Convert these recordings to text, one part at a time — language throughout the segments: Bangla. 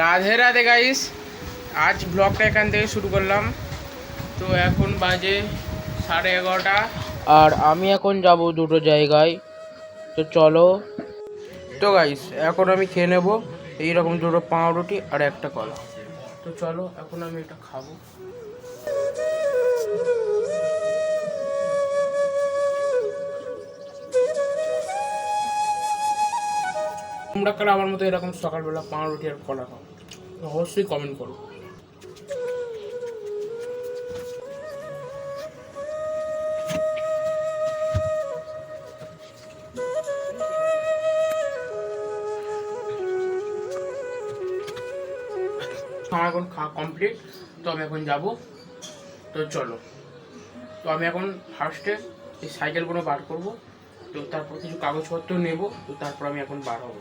রাধে রাধে গাইস আজ ব্লগটা এখান থেকে শুরু করলাম। তো এখন বাজে সাড়ে এগারোটা। আর আমি এখন যাব দুটো জায়গায়। তো চলো। তো গাইস এখন আমি খেয়ে নেব। এইরকম দুটো পাউরুটি আর একটা কলা। তো চলো, এখন আমি এটা খাব। তোমরা কারা আমার মতো এরকম সকালবেলা পাউরুটি আর কলা খাও। অবশ্যই কমেন্ট করো। এখন খাওয়া কমপ্লিট তো আমি এখন যাব। তো চলো। তো আমি এখন ফার্স্টে এই সাইকেলগুলো বার করব। তো তারপর কিছু কাগজপত্র নেব, তো তারপর আমি এখন বার হব।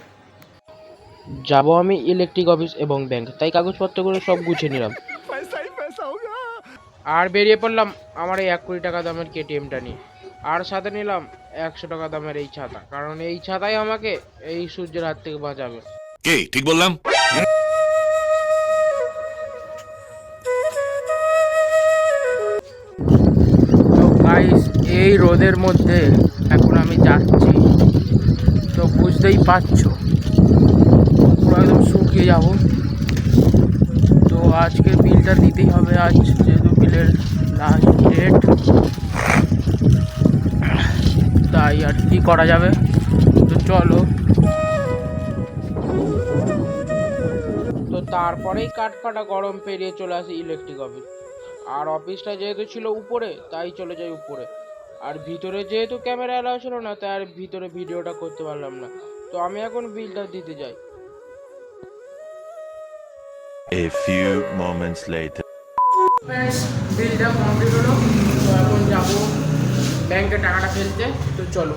যাব আমি ইলেকট্রিক অফিস এবং ব্যাংক তাই কাগজপত্রগুলো সব গুছিয়ে নিলাম। আর বেরিয়ে পড়লাম আমার এই এক কোটি টাকা দামের কেটিএমটা নিয়ে। আর সাথে নিলাম একশো টাকা দামের এই ছাতা কারণ এই ছাতাই আমাকে এই সূর্যের হাত থেকে বাঁচাবে। কে? ঠিক বললাম? এই রোদের মধ্যে এখন আমি যাচ্ছি। তো বুঝতেই পারছ। পুরো শুকিয়ে যাব। তো আজকে বিলটা দিতেই হবে আজ, যেহেতু বিলের লাস্ট ডেট তাই আর কি করা যাবে? তো চলো। তো তারপরেই কাঠ ফাটা গরম পেরিয়ে চলে আসি ইলেকট্রিক অফিস আর অফিসটা যেহেতু ছিল উপরে, তাই চলে যাই উপরে। আর ভিতরে যেহেতু ক্যামেরা এলাও ছিল না, তাই আর ভিতরে ভিডিওটা করতে পারলাম না। তো আমি এখন বিলটা দিতে যাই। A few moments later. বিলটা কমপ্লিট হলো তো এখন যাব ব্যাংকে টাকাটা ফেলতে তো চলো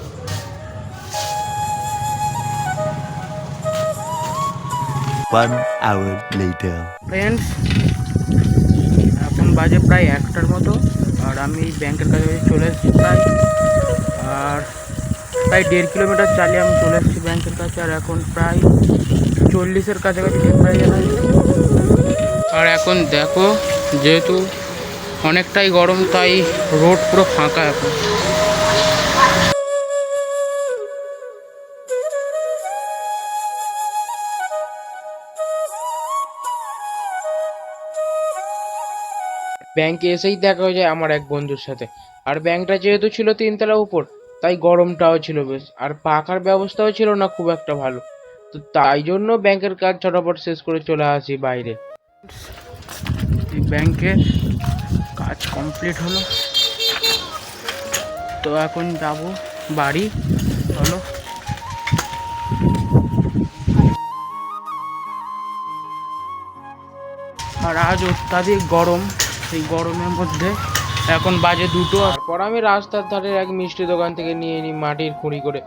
One hour later. ফ্রেন্ডস এখন বাজে প্রায় একটার মতো আর আমি এই ব্যাংকের কাছে চলে এসেছি প্রায় আর প্রায় দেড় কিলোমিটার চালিয়ে আমি চলে এসেছি ব্যাংকের কাছে আর এখন প্রায় চল্লিশের কাছাকাছি প্রায় জানা আর এখন দেখো, যেহেতু অনেকটাই গরম, তাই রোড পুরো ফাঁকা এখন। ব্যাংকে এসেই দেখা হয়ে যায় আমার এক বন্ধুর সাথে। আর ব্যাংকটা যেহেতু ছিল তিনতলা উপর, তাই গরমটাও ছিল বেশ। আর পাখার ব্যবস্থাও ছিল না খুব একটা ভালো। তো তাই জন্য ব্যাংকের কাজ ছটাপট শেষ করে চলে আসি বাইরে। ব্যাংকের কাজ কমপ্লিট হলো। তো এখন যাব বাড়ি। চলো। আর আজ অত্যাধিক গরম। সেই গরমের মধ্যে এখন বাজে দুটো। তারপর আমি রাস্তার ধারের এক মিষ্টি দোকান থেকে নিয়ে নিই মাটির খুঁড়ি করে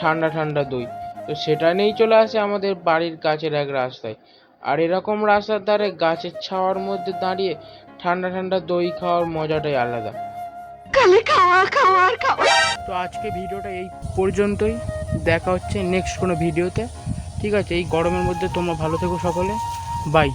ঠান্ডা ঠান্ডা দই। তো সেটা নিয়েই চলে আসে আমাদের বাড়ির কাছের এক রাস্তায়। আর এরকম রাস্তার ধারে গাছের ছাওয়ার মধ্যে দাঁড়িয়ে ঠান্ডা ঠান্ডা দই খাওয়ার মজাটাই আলাদা। তো আজকে ভিডিওটা এই পর্যন্তই। দেখা হচ্ছে নেক্সট কোনো ভিডিওতে। ঠিক আছে এই গরমের মধ্যে তোমরা ভালো থেকো সকলে। বাই